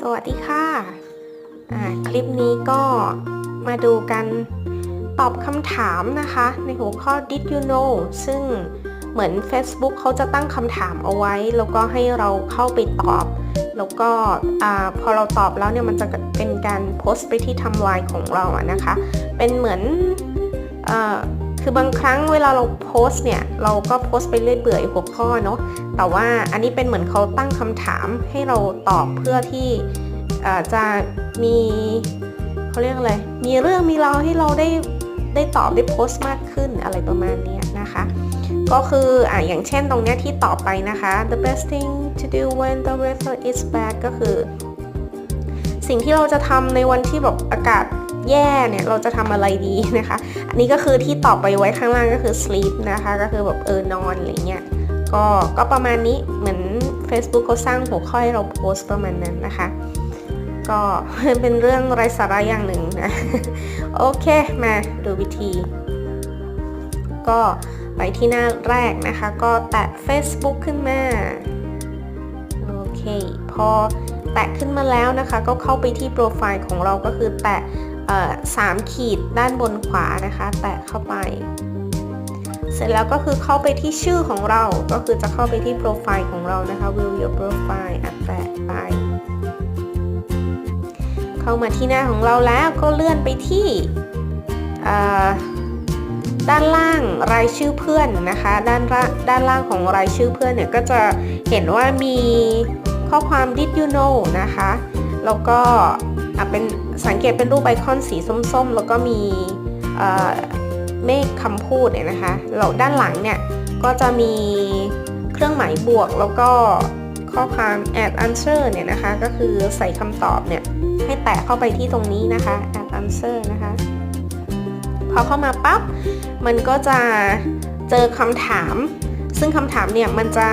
สวัสดีค่ะคลิปนี้ก็มาดูกันตอบคำถามนะคะ ในหัวข้อ did you know ซึ่งเหมือน Facebook เขาจะตั้งคำถามเอาไว้ แล้วก็ให้เราเข้าไปตอบ แล้วก็พอเราตอบแล้วเนี่ยมันจะเป็นการโพสต์ไปที่ทำลายของเราอะนะคะ เป็นเหมือนอ คือบางครั้งเวลาเราโพสต์เนี่ยเราก็โพสต์ไปเรื่อยเปื่อยหัวข้อเนาะแต่ว่าอันนี้เป็นเหมือนเขาตั้งคำถามให้เราตอบเพื่อที่จะมีเขาเรียกอะไรมีเรื่องมีราวให้เราได้ได้ตอบได้โพสต์มากขึ้นอะไรประมาณนี้นะคะ ก็คืออ่าอย่างเช่นตรงเนี้ยที่ตอบไปนะคะ the best thing to do when the weather is bad ก็คือ สิ่งที่เราจะทำในวันที่แบบอากาศ แย่เนี่ยเราจะทำอะไรดีนะคะ อันนี้ก็คือที่ตอบไปไว้ข้างล่างก็คือ sleep นะคะ ก็คือแบบเออนอนอะไรเงี้ยก็ก็ประมาณนี้เหมือน Facebook เขาสร้างหัวข้อให้เราโพสต์ประมาณนั้นนะคะ ก็เป็นเรื่องไร้สาระอย่างหนึ่งนะ โอเคมาดูวิธี ก็ไปที่หน้าแรกนะคะ ก็แตะ Facebook ขึ้นมาโอเค พอแตะขึ้นมาแล้วนะคะ ก็เข้าไปที่โปรไฟล์ของเราก็คือแตะ สามขีดด้านบนขวานะคะ แตะเข้าไป เสร็จแล้วก็คือเข้าไปที่ชื่อของเราก็คือจะเข้าไปที่โปรไฟล์ของเรานะคะ view your profile อะแตะไป เข้ามาที่หน้าของเราแล้วก็เลื่อนไปที่ด้านล่างรายชื่อเพื่อนนะคะ ด้านด้านล่างของรายชื่อเพื่อนเนี่ยก็จะเห็นว่ามีข้อความ did you know นะคะ แล้วก็อะเป็นสังเกตเป็นรูปไอคอนสีส้มๆ แล้วก็มีเอ่อเมฆคำพูดเนี่ยนะคะแล้วด้านหลังเนี่ยก็จะมีเครื่องหมายบวกแล้วก็ข้อความ add answer เนี่ยนะคะ ก็คือใส่คำตอบเนี่ยให้แตะเข้าไปที่ตรงนี้นะคะ add answer นะคะ พอเข้ามาปั๊บ มันก็จะเจอคำถาม ซึ่งคำถามเนี่ยมันจะ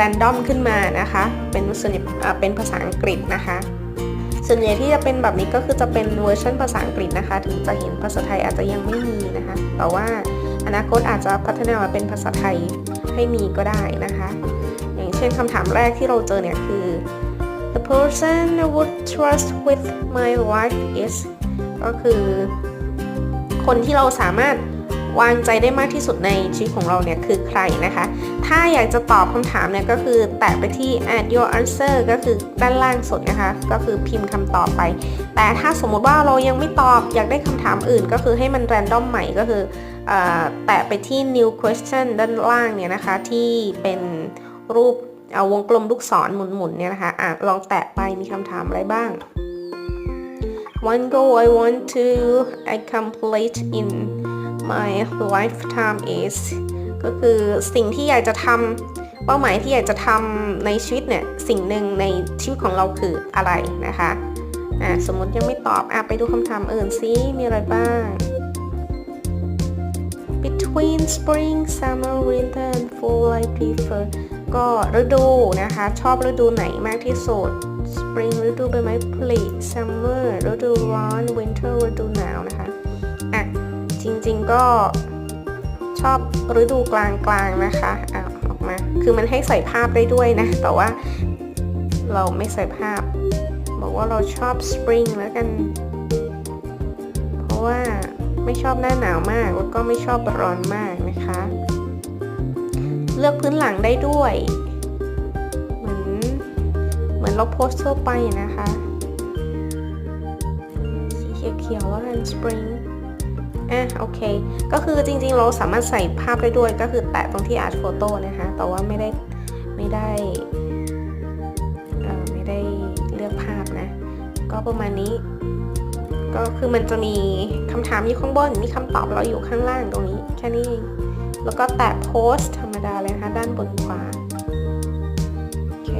random ขึ้นมานะคะ เป็นส่วนเป็นภาษาอังกฤษนะคะ ส่วนใหญ่ที่จะเป็นแบบนี้ก็คือจะเป็นเวอร์ชันภาษาอังกฤษนะคะ ถึงจะเห็นภาษาไทยอาจจะยังไม่มีนะคะ แต่ว่าอนาคตอาจจะพัฒนามาเป็นภาษาไทยให้มีก็ได้นะคะ อย่างเช่นคำถามแรกที่เราเจอเนี่ยคือ the person I would trust with my life is ก็คือ คนที่เราสามารถ วางใจได้มากที่สุดในชีวิตของเราเนี่ยคือใครนะคะ ถ้าอยากจะตอบคำถามเนี่ยก็คือแตะไปที่ add your answer ก็คือด้านล่างสุดนะคะ ก็คือพิมพ์คำตอบไป แต่ถ้าสมมติว่าเรายังไม่ตอบอยากได้คำถามอื่น ก็คือให้มัน random ใหม่ก็คืออแตะไปที่ new question ด้านล่างเนี่ยนะคะ ที่เป็นรูปเอาวงกลมลูกศรหมุนๆเนี่ยนะคะอะลองแตะไปมีคำถามอะไรบ้าง One goal I want to accomplish in my lifetime is ก็คือสิ่งที่อยากจะทำเป้าหมายที่อยากจะทำในชีวิตเนี่ย สิ่งหนึ่งในชีวิตของเราคืออะไรนะคะอ่าสมมติยังไม่ตอบอะไปดูคำถามอื่นซิมีอะไรบ้าง between spring summer winter and fall I prefer ก็ฤดูนะคะ ชอบฤดูไหนมากที่สุด spring ฤดูใบไม้ผลิ summer ฤดูร้อน winter ฤดูหนาวนะคะอะ จริงๆก็ชอบฤดูกลางๆนะคะอะออกมา คือมันให้ใส่ภาพได้ด้วยนะ แต่ว่าเราไม่ใส่ภาพ บอกว่าเราชอบ spring แล้วกัน เพราะว่าไม่ชอบหน้าหนาวมาก แล้วก็ไม่ชอบร้อนมากนะคะ เลือกพื้นหลังได้ด้วย เหมือนเหมือนเราโพสทั่วไปนะคะ สีเขียวๆแล้วกัน spring อะโอเค ก็คือจริงๆ เราสามารถใส่ภาพได้ด้วย ก็คือแตะตรงที่ add photo นะคะ แต่ว่าไม่ได้ไม่ได้ไม่ได้เลือกภาพนะ ก็ประมาณนี้ ก็คือมันจะมีคำถามอยู่ข้างบน มีคำตอบเราอยู่ข้างล่างตรงนี้ แค่นี้เอง แล้วก็แตะโพสธรรมดาเลยนะคะด้านบนขวา โอเค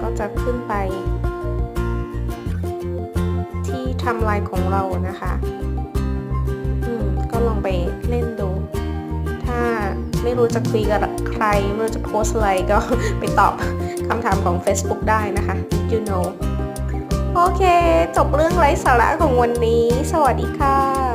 ก็จะขึ้นไป ที่ทำลายของเรานะคะ ลองไปเล่นดู ถ้าไม่รู้จะคุยกับใคร ไม่รู้จะโพสอะไรก็ไปตอบคำถามของ Facebook ได้นะคะ you know โอเค จบเรื่องไร้สาระของวันนี้ สวัสดีค่ะ